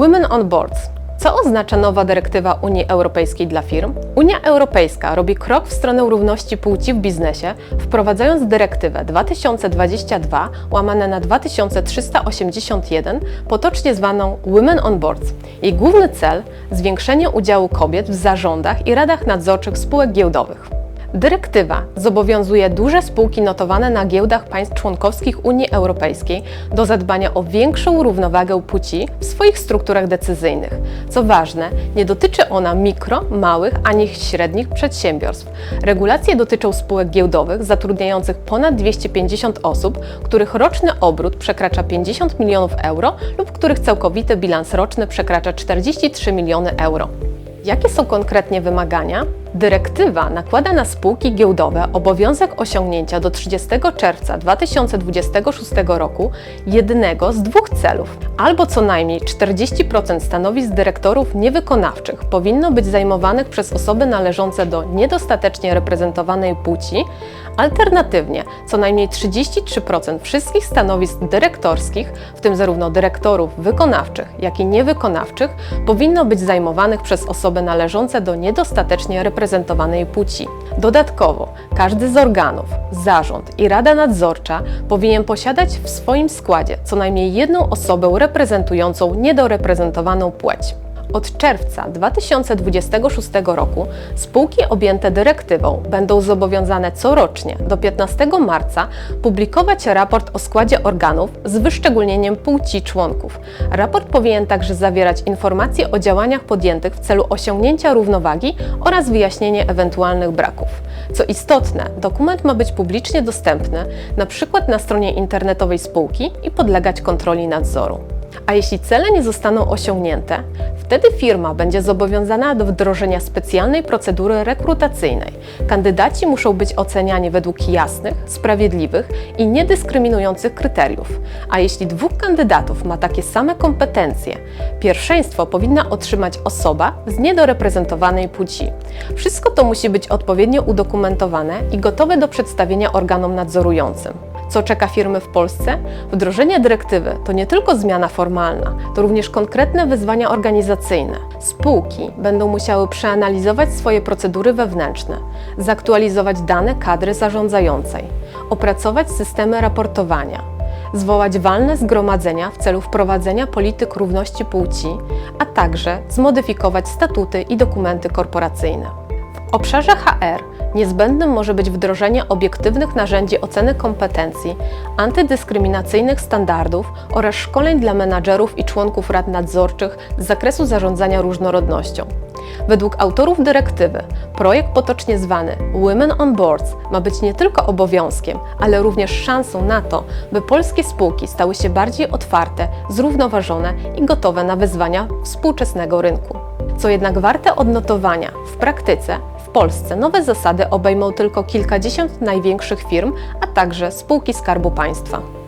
Women on Boards. Co oznacza nowa dyrektywa Unii Europejskiej dla firm? Unia Europejska robi krok w stronę równości płci w biznesie, wprowadzając dyrektywę 2022 łamane na 2381, potocznie zwaną Women on Boards. Jej główny cel zwiększenie udziału kobiet w zarządach i radach nadzorczych spółek giełdowych. Dyrektywa zobowiązuje duże spółki notowane na giełdach państw członkowskich Unii Europejskiej do zadbania o większą równowagę płci w swoich strukturach decyzyjnych. Co ważne, nie dotyczy ona mikro, małych ani średnich przedsiębiorstw. Regulacje dotyczą spółek giełdowych zatrudniających ponad 250 osób, których roczny obrót przekracza 50 milionów euro lub których całkowity bilans roczny przekracza 43 miliony euro. Jakie są konkretnie wymagania? Dyrektywa nakłada na spółki giełdowe obowiązek osiągnięcia do 30 czerwca 2026 roku jednego z dwóch celów. Albo co najmniej 40% stanowisk dyrektorów niewykonawczych powinno być zajmowanych przez osoby należące do niedostatecznie reprezentowanej płci, alternatywnie co najmniej 33% wszystkich stanowisk dyrektorskich, w tym zarówno dyrektorów wykonawczych, jak i niewykonawczych, powinno być zajmowanych przez osoby należące do niedostatecznie reprezentowanej płci. Dodatkowo, każdy z organów, zarząd i rada nadzorcza powinien posiadać w swoim składzie co najmniej jedną osobę reprezentującą niedoreprezentowaną płeć. Od czerwca 2026 roku spółki objęte dyrektywą będą zobowiązane corocznie do 15 marca publikować raport o składzie organów z wyszczególnieniem płci członków. Raport powinien także zawierać informacje o działaniach podjętych w celu osiągnięcia równowagi oraz wyjaśnienie ewentualnych braków. Co istotne, dokument ma być publicznie dostępny, na przykład na stronie internetowej spółki i podlegać kontroli nadzoru. A jeśli cele nie zostaną osiągnięte, wtedy firma będzie zobowiązana do wdrożenia specjalnej procedury rekrutacyjnej. Kandydaci muszą być oceniani według jasnych, sprawiedliwych i niedyskryminujących kryteriów. A jeśli dwóch kandydatów ma takie same kompetencje, pierwszeństwo powinna otrzymać osoba z niedoreprezentowanej płci. Wszystko to musi być odpowiednio udokumentowane i gotowe do przedstawienia organom nadzorującym. Co czeka firmy w Polsce? Wdrożenie dyrektywy to nie tylko zmiana formalna, to również konkretne wyzwania organizacyjne. Spółki będą musiały przeanalizować swoje procedury wewnętrzne, zaktualizować dane kadry zarządzającej, opracować systemy raportowania, zwołać walne zgromadzenia w celu wprowadzenia polityk równości płci, a także zmodyfikować statuty i dokumenty korporacyjne. W obszarze HR niezbędnym może być wdrożenie obiektywnych narzędzi oceny kompetencji, antydyskryminacyjnych standardów oraz szkoleń dla menadżerów i członków rad nadzorczych z zakresu zarządzania różnorodnością. Według autorów dyrektywy, projekt potocznie zwany Women on Boards ma być nie tylko obowiązkiem, ale również szansą na to, by polskie spółki stały się bardziej otwarte, zrównoważone i gotowe na wyzwania współczesnego rynku. Co jednak warte odnotowania, w praktyce Polsce nowe zasady obejmą tylko kilkadziesiąt największych firm, a także spółki Skarbu Państwa.